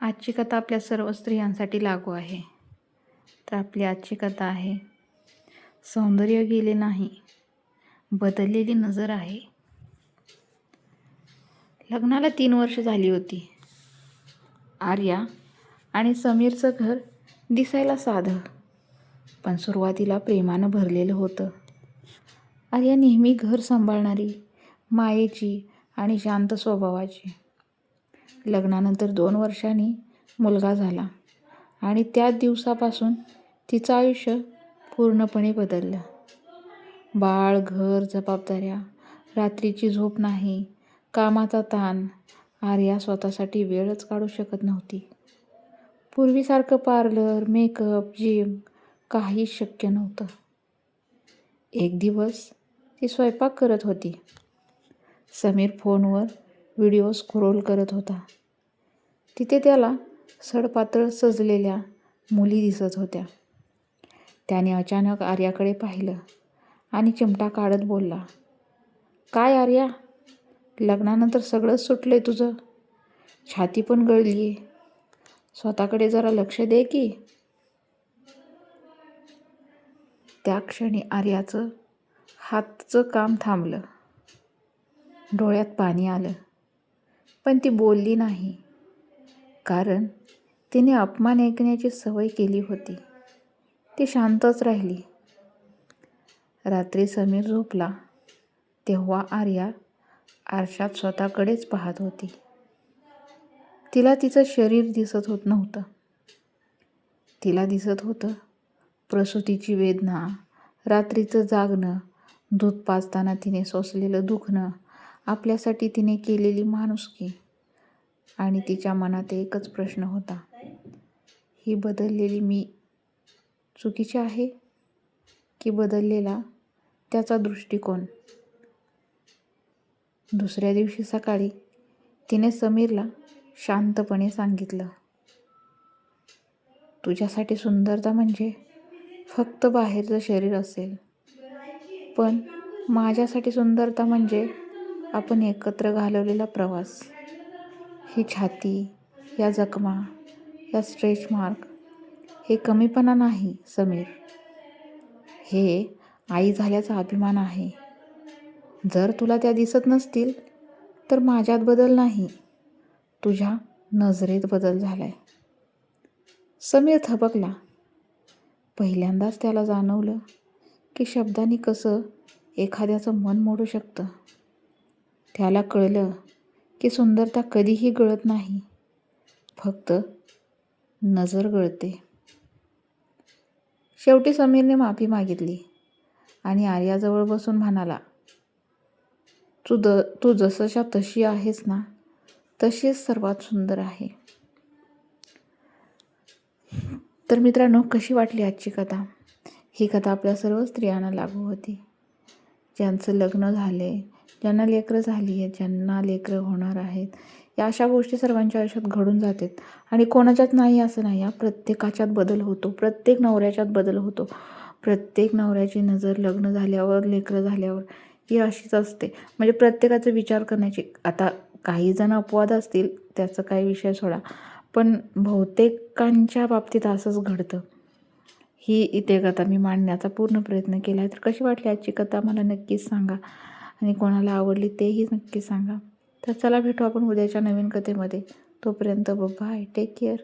आजची कथा आपल्या सर्व स्त्रियांसाठी लागू आहे. तर आपली आजची कथा आहे सौंदर्य गेले नाही बदललेली नजर आहे. लग्नाला तीन वर्ष झाली होती. आर्या आणि समीरचं घर दिसायला साधं पण सुरुवातीला प्रेमानं भरलेलं होतं. आर्या नेहमी घर सांभाळणारी मायेची आणि शांत स्वभावाची. लग्नानंतर दोन वर्षांनी मुलगा झाला आणि त्या दिवसापासून तिचं आयुष्य पूर्णपणे बदललं. बाळ घर जबाबदाऱ्या रात्रीची झोप नाही कामाचा ताण आर्या स्वतःसाठी वेळच काढू शकत नव्हती. पूर्वीसारखं पार्लर मेकअप जिम काहीच शक्य नव्हतं. एक दिवस ती स्वयंपाक करत होती. समीर फोनवर व्हिडिओ स्क्रोल करत होता. तिथे त्याला सडपातळ सजलेल्या मुली दिसत होत्या. त्याने अचानक आर्याकडे पाहिलं आणि चिमटा काढत बोलला काय आर्या? लग्नानंतर सगळंच सुटलंय तुझं. छाती पण गळली आहे स्वतःकडे जरा लक्ष दे की. त्या क्षणी आर्याचं हातचं काम थांबलं. डोळ्यात पाणी आलं. पण ती बोलली नाही. कारण तिने अपमान ऐकण्याची सवय केली होती. ती शांतच राहिली. रात्री समीर झोपला. तेव्हा आर्या आरशात स्वतःकडेच पाहत होती. तिला तिचं शरीर दिसत होत नव्हतं. तिला दिसत होतं प्रसूतीची वेदना रात्रीचं जागणं दूध पाजताना तिने सोसलेलं दुखणं आपल्यासाठी तिने केलेली माणुसकी. आणि तिच्या मनात एकच प्रश्न होता. ही बदललेली मी चुकीची आहे? की बदललेला त्याचा दृष्टिकोन? दुसऱ्या दिवशी सकाळी तिने समीरला शांतपणे सांगितलं तुझ्यासाठी सुंदरता म्हणजे फक्त बाहेरचं शरीर असेल. पण माझ्यासाठी सुंदरता म्हणजे आपण एकत्र घालवलेला प्रवास ही छाती या जखमा या स्ट्रेच मार्क हे कमीपणा नाही समीर. हे आई झाल्याचा अभिमान आहे. जर तुला त्या दिसत नसतील तर माझ्यात बदल नाही. तुझ्या नजरेत बदल झालाय. समीर थबकला. पहिल्यांदाच त्याला जाणवलं की शब्दांनी कसं एखाद्याचं मन मोडू शकतं. त्याला कळलं की सुंदरता कधीही गळत नाही. फक्त नजर गळते. शेवटी समीरने माफी मागितली आणि आर्याजवळ बसून म्हणाला तू द तू जसशा तशी आहेस ना तशीच सर्वात सुंदर आहे. तर मित्रांनो कशी वाटली आजची कथा? ही कथा आपल्या सर्व स्त्रियांना लागू होती. ज्यांचं लग्न झाले ज्यांना लेकरं झाली आहेत ज्यांना लेकरं होणार आहेत या अशा गोष्टी सर्वांच्या आयुष्यात घडून जातात. आणि कोणाच्यात नाही असं नाही या प्रत्येकाच्यात बदल होतो. प्रत्येक नवऱ्याच्यात बदल होतो. प्रत्येक नवऱ्याची नजर लग्न झाल्यावर लेकरं झाल्यावर ही अशीच असते. म्हणजे प्रत्येकाचा विचार करण्याची आता काही जण अपवाद असतील त्याचं काही विषय सोडा. पण बहुतेकांच्या बाबतीत असंच घडतं. ही इथे कथा मी मांडण्याचा पूर्ण प्रयत्न केला आहे तर कशी वाटली आजची कथा? मला नक्कीच सांगा. आणि कोणाला आवडली तेही नक्की सांगा. तर चला भेटू आपण उद्याच्या नवीन कथेमध्ये. तोपर्यंत बाय टेक केअर